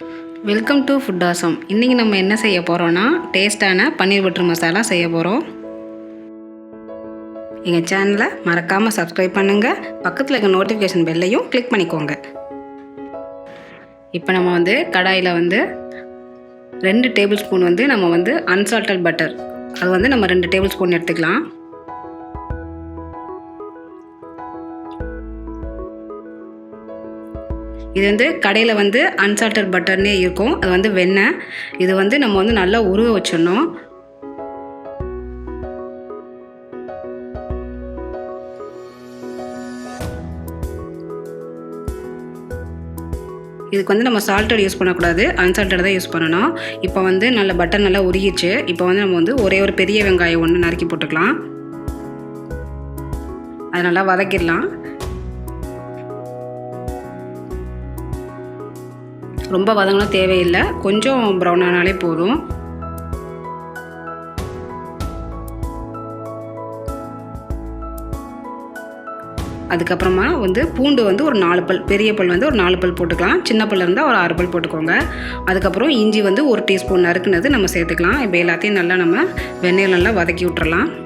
Welcome to food awesome இன்றைக்கி நம்ம என்ன செய்ய போகிறோன்னா டேஸ்ட்டான பன்னீர் பட்டர் மசாலா செய்ய போகிறோம் எங்கள் சேனலை மறக்காமல் சப்ஸ்கிரைப் பண்ணுங்கள் பக்கத்தில் இருக்க நோட்டிஃபிகேஷன் பெல்லையும் கிளிக் பண்ணிக்கோங்க. இப்போ நம்ம வந்து கடாயில் வந்து ரெண்டு டேபிள் ஸ்பூன் வந்து நம்ம வந்து அன்சால்டட் பட்டர் அது வந்து நம்ம ரெண்டு டேபிள் ஸ்பூன் எடுத்துக்கலாம். இது வந்து கடையில் வந்து அன்சால்டட் பட்டர்னே இருக்கும். அது வந்து வெண்ணெய். இது வந்து நம்ம வந்து நல்லா உருவ வச்சிடணும். இதுக்கு வந்து நம்ம சால்ட்டட் யூஸ் பண்ணக்கூடாது. அன்சால்ட்டட் தான் யூஸ் பண்ணணும். இப்போ வந்து நல்ல பட்டர் நல்லா உருகிச்சு இப்போ வந்து நம்ம வந்து ஒரே ஒரு பெரிய வெங்காயம் ஒன்று நறுக்கி போட்டுக்கலாம். அது நல்லா வதக்கிடலாம். ரொம்ப வதங்கலாம் தேவையில்லை. கொஞ்சம் ப்ரௌன் ஆனாலே போதும். அதுக்கப்புறமா வந்து பூண்டு வந்து ஒரு நாலு பல் பெரிய பல் வந்து ஒரு நாலு பல் போட்டுக்கலாம். சின்ன பல் இருந்தால் ஒரு ஆறு பல் போட்டுக்கோங்க. அதுக்கப்புறம் இஞ்சி வந்து ஒரு டீஸ்பூன் நறுக்குனது நம்ம சேர்த்துக்கலாம். இப்போ எல்லாத்தையும் நல்லா நம்ம வெண்ணெயில் நல்லா வதக்கி விட்டுறலாம்.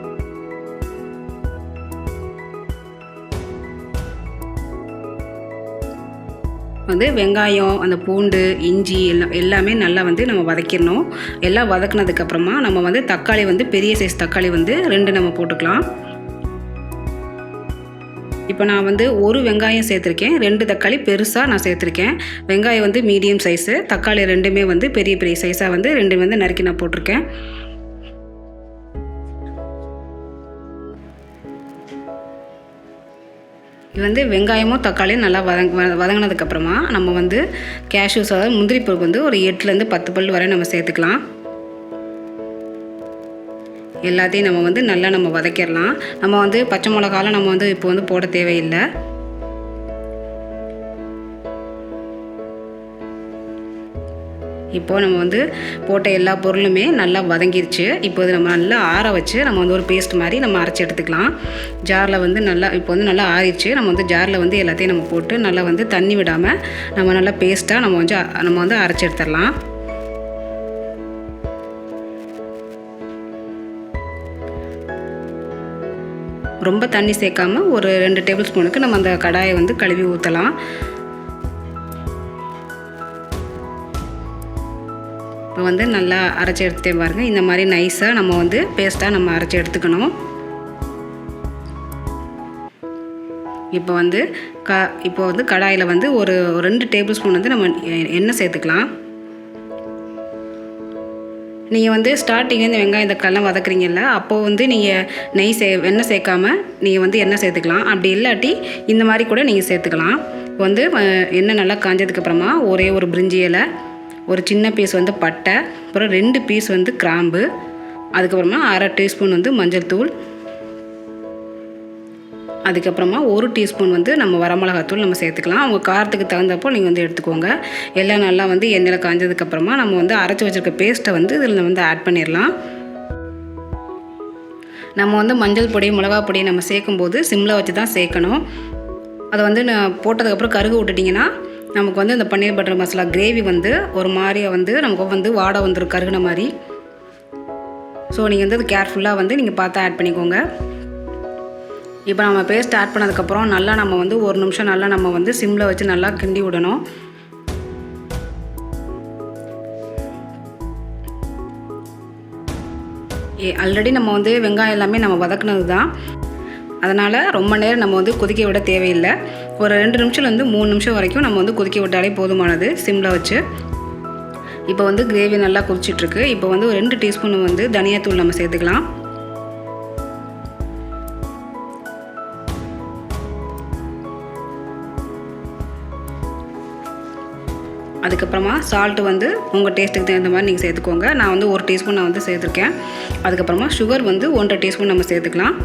வந்து வெங்காயம் அந்த பூண்டு இஞ்சி எல்லாம் எல்லாமே நல்லா வந்து நம்ம வதக்கிடணும். எல்லாம் வதக்குனதுக்கப்புறமா நம்ம வந்து தக்காளி வந்து பெரிய சைஸ் தக்காளி வந்து ரெண்டு நம்ம போட்டுக்கலாம். இப்போ நான் வந்து ஒரு வெங்காயம் சேர்த்துருக்கேன். ரெண்டு தக்காளி பெருசாக நான் சேர்த்துருக்கேன். வெங்காயம் வந்து மீடியம் சைஸு தக்காளி ரெண்டுமே வந்து பெரிய பெரிய சைஸாக வந்து ரெண்டு வந்து நறுக்கி நான் போட்டிருக்கேன். இது வந்து வெங்காயமும் தக்காளியும் நல்லா வதங் வதங்கினதுக்கப்புறமா நம்ம வந்து கேஷ்யூஸ் அதாவது முந்திரி பருப்பு வந்து ஒரு எட்டுலேருந்து பத்து பல் வரை நம்ம சேர்த்துக்கலாம். எல்லாத்தையும் நம்ம வந்து நல்லா நம்ம வதக்கிடலாம். நம்ம வந்து பச்சை மிளகாலாம் நம்ம வந்து இப்போ வந்து போட தேவையில்லை. இப்போது நம்ம வந்து போட்ட எல்லா பொருளுமே நல்லா வதங்கிருச்சு. இப்போ இது நம்ம நல்லா ஆற வச்சு நம்ம வந்து ஒரு பேஸ்ட் மாதிரி நம்ம அரைச்சி எடுத்துக்கலாம். ஜாரில் வந்து நல்லா இப்போ வந்து நல்லா ஆறிடுச்சு. நம்ம வந்து ஜாரில் வந்து எல்லாத்தையும் நம்ம போட்டு நல்லா வந்து தண்ணி விடாமல் நம்ம நல்லா பேஸ்ட்டாக நம்ம வந்து நம்ம வந்து அரைச்சி எடுத்துடலாம். ரொம்ப தண்ணி சேர்க்காம ஒரு ரெண்டு டேபிள் ஸ்பூனுக்கு நம்ம அந்த கடாயை வந்து கழுவி ஊற்றலாம் இப்போ வந்து நல்லா அரைச்சி எடுத்துட்டே பாருங்கள் இந்த மாதிரி நைஸாக நம்ம வந்து பேஸ்ட்டாக நம்ம அரைச்சி எடுத்துக்கணும். இப்போ வந்து க இப்போ வந்து கடாயில் வந்து ஒரு ரெண்டு டேபிள் ஸ்பூன் வந்து நம்ம எண்ணெய் சேர்த்துக்கலாம். நீங்கள் வந்து ஸ்டார்டிங் இந்த வெங்காயம் தக்காளிலாம் வதக்குறீங்கல்ல அப்போது வந்து நீங்கள் நெய் சே எண்ணெய் சேர்க்காம நீங்கள் வந்து எண்ணெய் சேர்த்துக்கலாம். அப்படி இல்லாட்டி இந்த மாதிரி கூட நீங்கள் சேர்த்துக்கலாம். இப்போ வந்து எண்ணெய் நல்லா காஞ்சதுக்கப்புறமா ஒரே ஒரு பிரிஞ்சி இலை ஒரு சின்ன பீஸ் வந்து பட்டை அப்புறம் ரெண்டு பீஸ் வந்து கிராம்பு அதுக்கப்புறமா அரை டீஸ்பூன் வந்து மஞ்சள் தூள் அதுக்கப்புறமா ஒரு டீஸ்பூன் வந்து நம்ம வரமிளகாத்தூள் நம்ம சேர்த்துக்கலாம். அவங்க காரத்துக்கு தகுந்தப்போ நீங்கள் வந்து எடுத்துக்கோங்க. எல்லாம் நல்லா வந்து எண்ணெயில் காஞ்சதுக்கப்புறமா நம்ம வந்து அரைச்சி வச்சுருக்க பேஸ்ட்டை வந்து இதில் வந்து ஆட் பண்ணிடலாம். நம்ம வந்து மஞ்சள் பொடி மிளகா பொடி நம்ம சேர்க்கும்போது சிம்மில் வச்சு தான் சேர்க்கணும். அதை வந்து நான் போட்டதுக்கப்புறம் கருகு விட்டுட்டிங்கன்னா நமக்கு வந்து இந்த பன்னீர் பட்டர் மசாலா கிரேவி வந்து ஒரு மாதிரியாக வந்து நமக்கு வந்து வாடை வந்துடும் கருகுன மாதிரி. ஸோ நீங்கள் வந்து அது கேர்ஃபுல்லாக வந்து நீங்கள் பார்த்து ஆட் பண்ணிக்கோங்க. இப்போ நம்ம பேஸ்ட் ஆட் பண்ணதுக்கப்புறம் நல்லா நம்ம வந்து ஒரு நிமிஷம் நல்லா நம்ம வந்து சிம்மில் வச்சு நல்லா கிண்டி விடணும். ஏ ஆல்ரெடி நம்ம வந்து வெங்காயம் எல்லாமே நம்ம வதக்குனது தான் அதனால் ரொம்ப நேரம் நம்ம வந்து கொதிக்க விட தேவையில்லை. ஒரு ரெண்டு நிமிஷம்லேருந்து மூணு நிமிஷம் வரைக்கும் நம்ம வந்து கொதிக்க விட்டாலே போதுமானது சிம்மில் வச்சு. இப்போ வந்து கிரேவி நல்லா கொதிச்சிட்ருக்கு இப்போ வந்து ஒரு ரெண்டு டீஸ்பூன் வந்து தனியாத்தூள் நம்ம சேர்த்துக்கலாம். அதுக்கப்புறமா சால்ட்டு வந்து உங்கள் டேஸ்ட்டுக்கு தகுந்த மாதிரி நீங்கள் சேர்த்துக்கோங்க. நான் வந்து ஒரு டீஸ்பூன் நான் வந்து சேர்த்துருக்கேன். அதுக்கப்புறமா சுகர் வந்து ஒன்றரை டீஸ்பூன் நம்ம சேர்த்துக்கலாம்.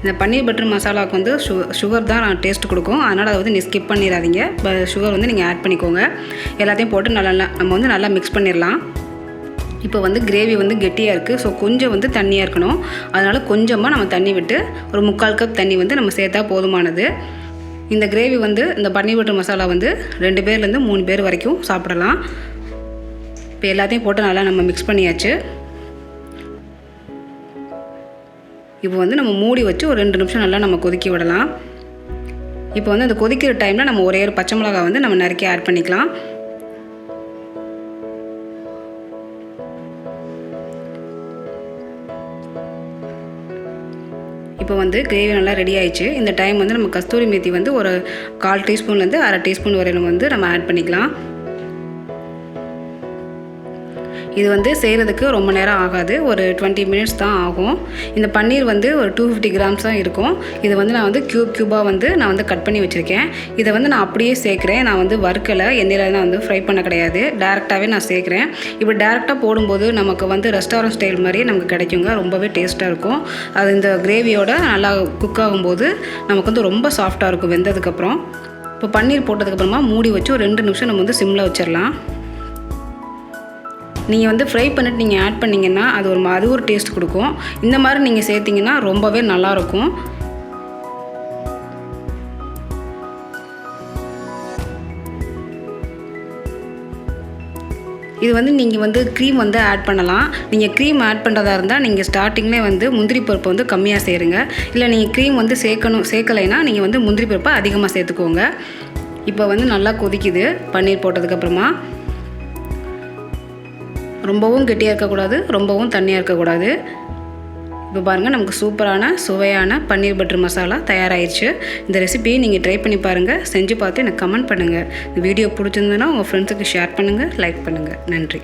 இந்த பன்னீர் பட்டர் மசாலாவுக்கு வந்து சு சுகர் தான் நான் டேஸ்ட் கொடுக்கும். அதனால் அதை வந்து நீ ஸ்கிப் பண்ணிடாதீங்க. சுகர் வந்து நீங்கள் ஆட் பண்ணிக்கோங்க. எல்லாத்தையும் போட்டு நல்லா நம்ம வந்து நல்லா மிக்ஸ் பண்ணிடலாம். இப்போ வந்து கிரேவி வந்து கெட்டியாக இருக்குது ஸோ கொஞ்சம் வந்து தண்ணியாக இருக்கணும். அதனால் கொஞ்சமாக நம்ம தண்ணி விட்டு ஒரு முக்கால் கப் தண்ணி வந்து நம்ம சேர்த்தா போதுமானது. இந்த கிரேவி வந்து இந்த பன்னீர் பட்டர் மசாலா வந்து ரெண்டு பேர்லேருந்து மூணு பேர் வரைக்கும் சாப்பிடலாம். இப்போ எல்லாத்தையும் போட்டு நல்லா நம்ம மிக்ஸ் பண்ணியாச்சு. இப்போ வந்து நம்ம மூடி வச்சு ஒரு ரெண்டு நிமிஷம் நல்லா நம்ம கொதிக்க விடலாம். இப்போ வந்து அந்த கொதிக்கிற டைமில் நம்ம ஒரே ஒரு பச்சை மிளகா வந்து நம்ம நறுக்கி ஆட் பண்ணிக்கலாம். இப்போ வந்து கிரேவி நல்லா ரெடி ஆயிடுச்சு. இந்த டைம் வந்து நம்ம கஸ்தூரி மேத்தி வந்து ஒரு கால் டீஸ்பூன்லேருந்து அரை டீஸ்பூன் வரையிலும் வந்து நம்ம ஆட் பண்ணிக்கலாம். இது வந்து செய்கிறதுக்கு ரொம்ப நேரம் ஆகாது. ஒரு டுவெண்ட்டி மினிட்ஸ் தான் ஆகும். இந்த பன்னீர் வந்து ஒரு டூ ஃபிஃப்டி கிராம்ஸ் தான் இருக்கும். இது வந்து நான் வந்து க்யூப் க்யூபாக வந்து நான் வந்து கட் பண்ணி வச்சுருக்கேன். இதை வந்து நான் அப்படியே சேர்க்குறேன். நான் வந்து வறுக்கலை. எண்ணெயில் நான் வந்து ஃப்ரை பண்ண கிடையாது. டேரெக்டாகவே நான் சேர்க்குறேன். இப்போ டேரெக்டாக போடும்போது நமக்கு வந்து ரெஸ்டாரண்ட் ஸ்டைல் மாதிரியே நமக்கு கிடைக்குங்க. ரொம்பவே டேஸ்ட்டாக இருக்கும். அது இந்த கிரேவியோட நல்லா குக் ஆகும்போது நமக்கு வந்து ரொம்ப சாஃப்டாக இருக்கும். வெந்ததுக்கப்புறம் இப்போ பன்னீர் போட்டதுக்கப்புறமா மூடி வச்சு ஒரு ரெண்டு நிமிஷம் நம்ம வந்து சிம்மில் வச்சிடலாம் நீங்கள் வந்து ஃப்ரை பண்ணிட்டு நீங்கள் ஆட் பண்ணிங்கன்னா அது ஒரு அது ஒரு டேஸ்ட் கொடுக்கும். இந்த மாதிரி நீங்கள் சேர்த்திங்கன்னா ரொம்பவே நல்லாயிருக்கும். இது வந்து நீங்கள் வந்து க்ரீம் வந்து ஆட் பண்ணலாம். நீங்கள் க்ரீம் ஆட் பண்ணுறதா இருந்தால் நீங்கள் ஸ்டார்டிங்லேயே வந்து முந்திரி பருப்பு வந்து கம்மியாக சேருங்க. இல்லை நீங்கள் க்ரீம் வந்து சேர்க்கணும் சேர்க்கலைன்னா நீங்கள் வந்து முந்திரி பருப்பை அதிகமாக சேர்த்துக்கோங்க. இப்போ வந்து நல்லா கொதிக்குது பன்னீர் போட்டதுக்கப்புறமா. ரொம்பவும் கெட்டியாக இருக்கக்கூடாது ரொம்பவும் தண்ணியாக இருக்கக்கூடாது. இப்போ பாருங்கள் நமக்கு சூப்பரான சுவையான பன்னீர் பட்டர் மசாலா தயாராகிடுச்சு இந்த ரெசிபியை நீங்கள் ட்ரை பண்ணி பாருங்கள் செஞ்சு பார்த்து எனக்கு கமெண்ட் பண்ணுங்கள் இந்த வீடியோ பிடிச்சிருந்ததுன்னா உங்கள் ஃப்ரெண்ட்ஸுக்கு ஷேர் பண்ணுங்கள் லைக் பண்ணுங்கள் நன்றி.